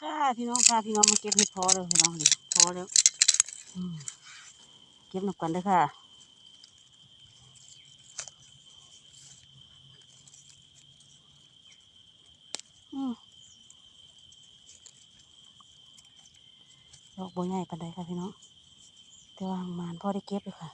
ค่ะพี่น้องค่ะพี่น้องมาเก็บเห็ดพอเลยพี่น้องดิพอแล้วเก็บหนับกันเด้ค่ะอืมดอกบัวใหญ่ปันใดค่ะพี่น้องแต่ว่างมานพ่อได้เก็บเลยค่ะ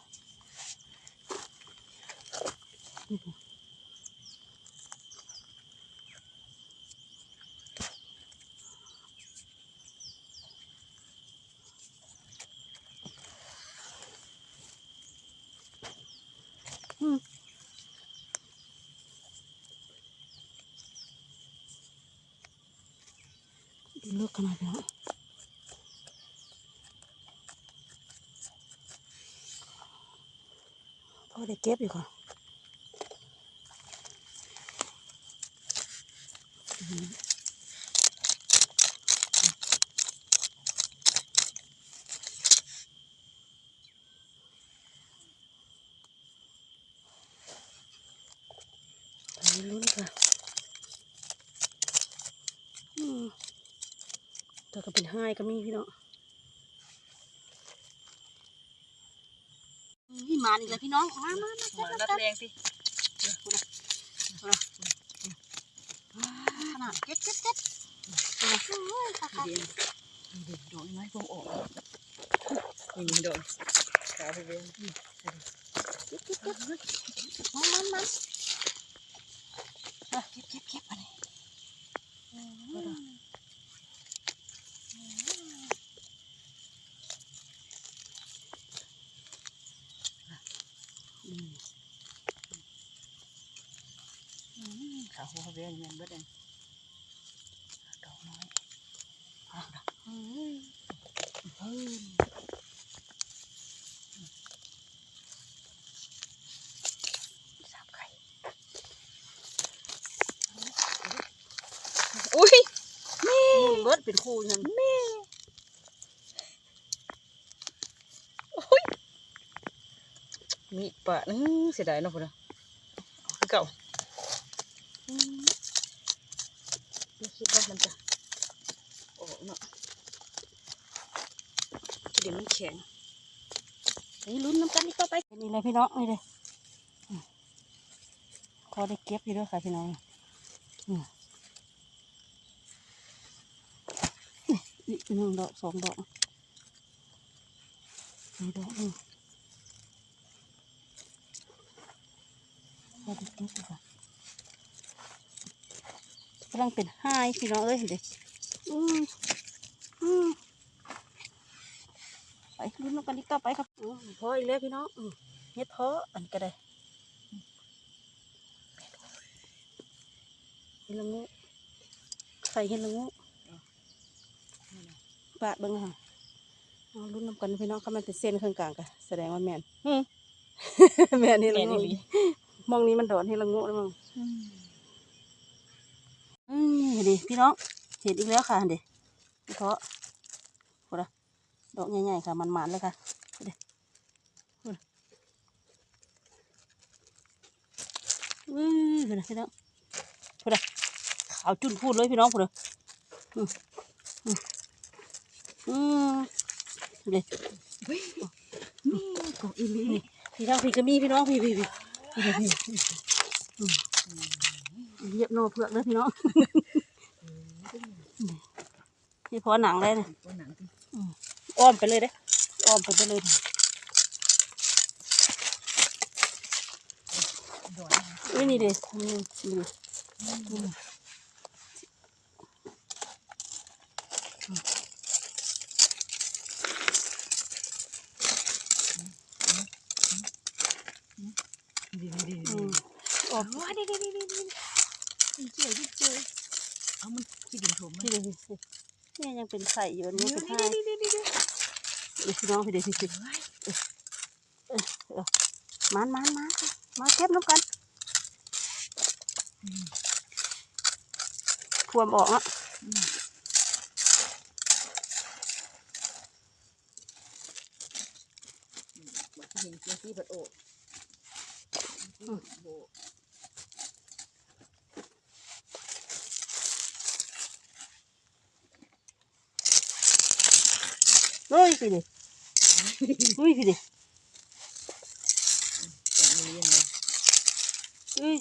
ลือกขนาดนี้พอได้เก็บอยู่ค่ะอืมไปลุ้นค่ะอืม แต่ก็เป็นไห้ก็มีพี่เน้องนี่มาอีกแล้วพี่น้อง มามามาหัวเก็บรัแล้วกันดแรงสิขนาดเก็บเก็บเก็บโอ้ยค่ะค่ะเดี๋ยวเดี๋ยวโดนไม้พวงออกนี่นี่โดนขาไปเบี้ยเก็บเก็บเก็บมันมันมันเก็บเก็บเก็บอันนี้อืมอืม ขาหัวเบี้ยแม่นเบิดเองดอกน้อยเฮ้ยเฮ้ยสามไข่อุ้ยนี่เบิดเป็นคู่ยังมีปะนึงเสียดายเนาะพุ่นน่ะเก่า อืมไม่คิดว่ามันจะออกเนาะเดี๋ยวมันแข็งนี่ลุ้นน้ำกันนี่ก็ไปนี่เลยพี่น้องนี่เลยอืมพอได้เก็บอยู่ด้วยค่ะพี่น้องอืมนี่หนึ่งดอกสองดอกนี่ดอกหนึงพอได้เก็บอยู่ค่ะำลังเป็นไห้พี่น้องเอ้ยเด็กอืมอืมไปลุ้นน้ำกันดีกว่าไปครับอืมพออีกแล้วพี่น้องอืมเฮ็ดเพาะอันก็ได้อืมเฮ็ดละงูใส่เฮ็ดละงูปาดเบิ่งค่ะเอาลุ้นน้ำกันพี่น้องเขามันเป็นเส้นข้างกลางกันแสดงว่าแม่นอืมแม่นเฮ็ดแม่ละนงูอีหลีมองนี้มันโดนเฮ็ดละงูแล้วมั้งอืมอืม ดิพี่น้องเห็ดอีกแล้วค่ะเด็เพาะโหระดอกใหญ่ๆค่ะมันๆเลยค่ะเด็อือเห็นพี่น้องพูดอะขาวจุนพูดเลยพี่น้องพูดอะอืมอืมอืมเด็นี่กบอีหลีพี่น้องพี่ก็มีพี่น้องพี่พี่พี่พี่พี่พี่อืมเหยียบโนเผือกเลยพี่น้อง นี่พอหนังเลยนะตัวหนังที่อ้อมไปเลยเด้อ้อมไปไปเลยดอนนี่นี่เด้นี่นี่ดีดีดีอืมอ้อมว้าดีดีดีดีดีเจ๋อดีเจ๋อเอามันขี้ดินถมมันพี่ เด้นี่ยังเป็นไข่อยู่อันนี่เป็นไข่ดีดีดีดีนี่พี่น้องพี่เด้พี่พี่มันมันมามาเก็บน้ำกันพวมออกอะเห็นเสียงที่ปัดโอกโบ เฮ้ยพี่ดิเฮ้ยพี่ดิแบบนี้ยังไงเฮ้ย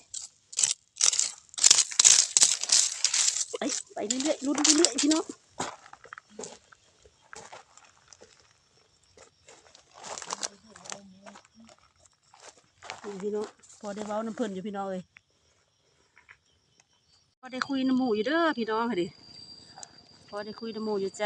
ไปไปเรื่อยๆลุ้นเรื่อยๆพี่น้องนี่พี่น้องพอได้เว้าน้ำเพิ่นอยู่พี่น้องเอ้ยพอได้คุยน้ำหมูอยู่เด้อพี่น้องค่ะดิพอได้คุยน้ำหมูอยู่จ้า